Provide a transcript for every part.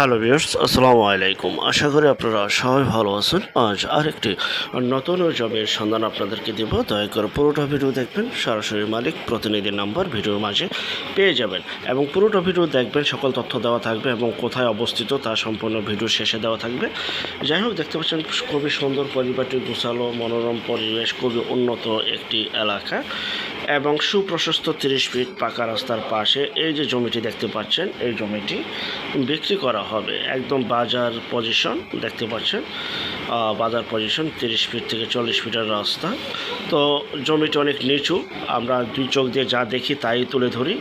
Hello viewers, আসসালামু আলাইকুম। আশা করি আপনারা সবাই ভালো আছেন। আজ আরেকটি নতুন জবের সন্ধান আপনাদেরকে দেব। দয়া করে পুরোটা ভিডিও দেখবেন, সরাসরি মালিক প্রতিনিধির নাম্বার ভিডিওর মাঝে পেয়ে যাবেন। এবং পুরোটা ভিডিও দেখবেন, সকল তথ্য দেওয়া থাকবে এবং কোথায় অবস্থিত তা সম্পূর্ণ ভিডিও শেষে দেওয়া থাকবে। যাই হোক, দেখতে পাচ্ছেন, খুবই সুন্দর পরিবারটি গোছালো, মনোরম পরিবেশ, খুবই উন্নত একটি এলাকা। এবং সুপ্রশস্ত তিরিশ ফিট পাকা রাস্তার পাশে এই যে জমিটি দেখতে পাচ্ছেন, এই জমিটি বিক্রি করা হবে। একদম বাজার পজিশন দেখতে পাচ্ছেন। বাজার পজিশন তিরিশ ফিট থেকে চল্লিশ ফিটের রাস্তা। তো জমিটি অনেক নিচু। আমরা দুই চোখ দিয়ে যা দেখি তাই তুলে ধরি।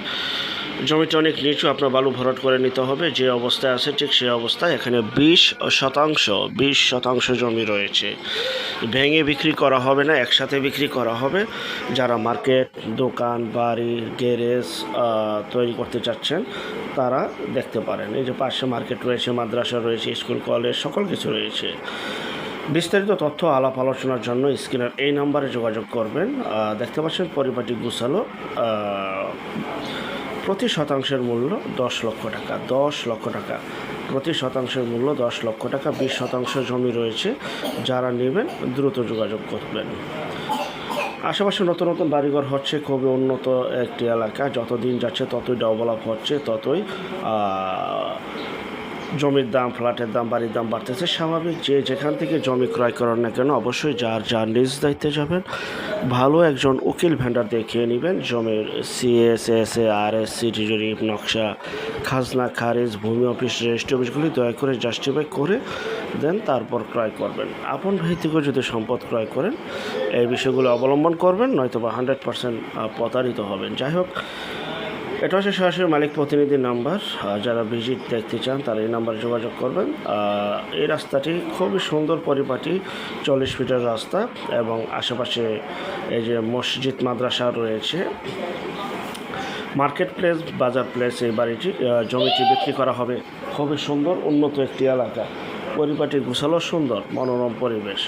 জমিটা অনেক নিচু আপনার বালু ভরাট করে নিতে হবে, যে অবস্থায় আছে ঠিক সেই অবস্থায় এখানে বিশ শতাংশ বিশ শতাংশ জমি রয়েছে। ভেঙে বিক্রি করা হবে না, একসাথে বিক্রি করা হবে। যারা মার্কেট, দোকান, বাড়ি, গ্যারেজ তৈরি করতে চাচ্ছেন, তারা দেখতে পারেন। এই যে পাশে মার্কেট রয়েছে, মাদ্রাসা রয়েছে, স্কুল, কলেজ, সকল কিছু রয়েছে। বিস্তারিত তথ্য, আলাপ, আলোচনার জন্য স্ক্রিনের এই নাম্বারে যোগাযোগ করবেন। দেখতে পাচ্ছেন পরিপাটি গুছালো প্রতি শতাংশের মূল্য দশ লক্ষ টাকা, দশ লক্ষ টাকা। প্রতি শতাংশের মূল্য দশ লক্ষ টাকা, বিশ শতাংশ জমি রয়েছে। যারা নেবেন, দ্রুত যোগাযোগ করবেন। আশেপাশে নতুন নতুন বাড়িঘর হচ্ছে, খুবই উন্নত একটি এলাকা। যত দিন যাচ্ছে, ততই ডেভেলপ হচ্ছে, ততই জমির দাম, ফ্ল্যাটের দাম, বাড়ির দাম বাড়তেছে। স্বাভাবিক যে যেখান থেকে জমি ক্রয় করেন না কেন অবশ্যই যার যার নিজ দায়িত্বে যাবেন। ভালো একজন উকিল ভেন্ডার দেখিয়ে নেবেন। জমির CS S A R S city জরিপ নকশা, খাজনা, খারিজ, ভূমি অফিস, রেজিস্ট্রি অফিসগুলি দয়া করে জাস্টিফাই করে দেন, তারপর ক্রয় করবেন। আপন থেকেও যদি সম্পদ ক্রয় করেন, এই বিষয়গুলো অবলম্বন করবেন নয়তো বা হান্ড্রেড পার্সেন্ট প্রতারিত হবেন। যাই হোক এটা হচ্ছে সরাসরি মালিক প্রতিনিধির নাম্বার। যারা ভিজিট দেখতে চান, তারা এই নাম্বারে যোগাযোগ করবেন। এই রাস্তাটি খুবই সুন্দর পরিপাটি, চল্লিশ ফিটের রাস্তা এবং আশেপাশে এই যে মসজিদ, মাদ্রাসা রয়েছে। মার্কেট প্লেস, বাজার প্লেস এই বাড়িটি জমিটি বিক্রি করা হবে। খুবই সুন্দর, উন্নত একটি এলাকা। পরিপাটি গুছালো সুন্দর, মনোরম পরিবেশ।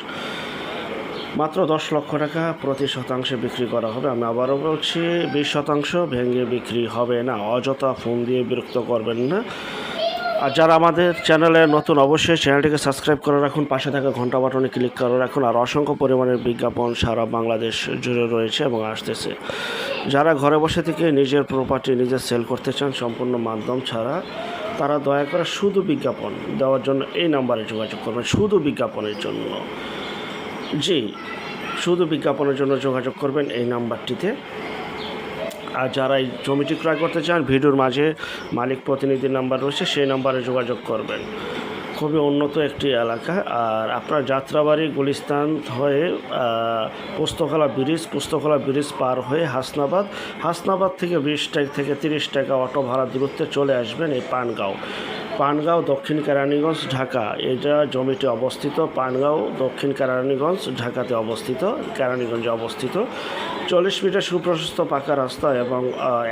মাত্র দশ লক্ষ টাকা প্রতি শতাংশে বিক্রি করা হবে। আমি আবারও বলছি, বিশ শতাংশ ভেঙে বিক্রি হবে না। অযথা ফোন দিয়ে বিরক্ত করবেন না। আর যারা আমাদের চ্যানেলে নতুন, অবশ্যই চ্যানেলটিকে সাবস্ক্রাইব করে রাখুন। পাশে থাকা ঘণ্টা বাটনে ক্লিক করে রাখুন। আর অসংখ্য পরিমাণের বিজ্ঞাপন সারা বাংলাদেশ জুড়ে রয়েছে এবং আসতেছে। যারা ঘরে বসে থেকে নিজের প্রপার্টি নিজে সেল করতে চান, সম্পূর্ণ মাধ্যম ছাড়া, তারা দয়া করে শুধু বিজ্ঞাপন দেওয়ার জন্য এই নাম্বারে যোগাযোগ করবেন। শুধু বিজ্ঞাপনের জন্য। জি, শুধু বিজ্ঞাপনের জন্য যোগাযোগ করবেন এই নাম্বারটিতে। আর যারা এই জমিটি ক্রয় করতে চান, ভিডিওর মাঝে মালিক প্রতিনিধির নাম্বার রয়েছে, সেই নাম্বারে যোগাযোগ করবেন। খুবই উন্নত একটি এলাকা। আর আপনার যাত্রাবাড়ি, গুলিস্তান হয়ে পুস্তকলা ব্রিজ পুস্তকলা ব্রিজ পার হয়ে হাসনাবাদ। হাসনাবাদ থেকে বিশ টাকা থেকে তিরিশ টাকা অটো ভাড়া দূরত্বে চলে আসবেন এই পানগাঁও। পানগাঁও, দক্ষিণ কেরানীগঞ্জ, ঢাকা। এটা জমিটি অবস্থিত পানগাঁও, দক্ষিণ কেরানীগঞ্জ, ঢাকাতে অবস্থিত, কেরানীগঞ্জে অবস্থিত। চল্লিশ মিটার সুপ্রশস্ত পাকা রাস্তা এবং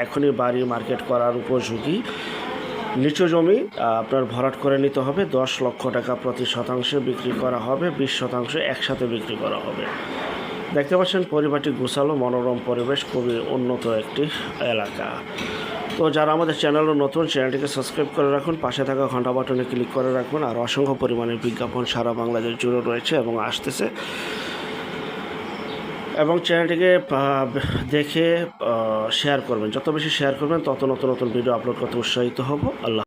এখনই বাড়ি মার্কেট করার উপযোগী। নিচু জমি আপনার ভরাট করে নিতে হবে। দশ লক্ষ টাকা প্রতি শতাংশে বিক্রি করা হবে। বিশ শতাংশ একসাথে বিক্রি করা হবে। দেখতে পাচ্ছেন, পরিবারটি গোছালো, মনোরম পরিবেশ, খুবই উন্নত একটি এলাকা। তো যারা আমাদের চ্যানেলও নতুন, চ্যানেলটিকে সাবস্ক্রাইব করে রাখুন, পাশে থাকা ঘণ্টা বাটনে ক্লিক করে রাখুন, আর অসংখ্য পরিমাণে বিজ্ঞাপন সারা বাংলাদেশ জুড়ে রয়েছে এবং আসতেছে। এবং চ্যানেলটিকে দেখে শেয়ার করবেন। যত বেশি শেয়ার করবেন, তত নতুন নতুন ভিডিও আপলোড করতে উৎসাহিত হব। আল্লাহ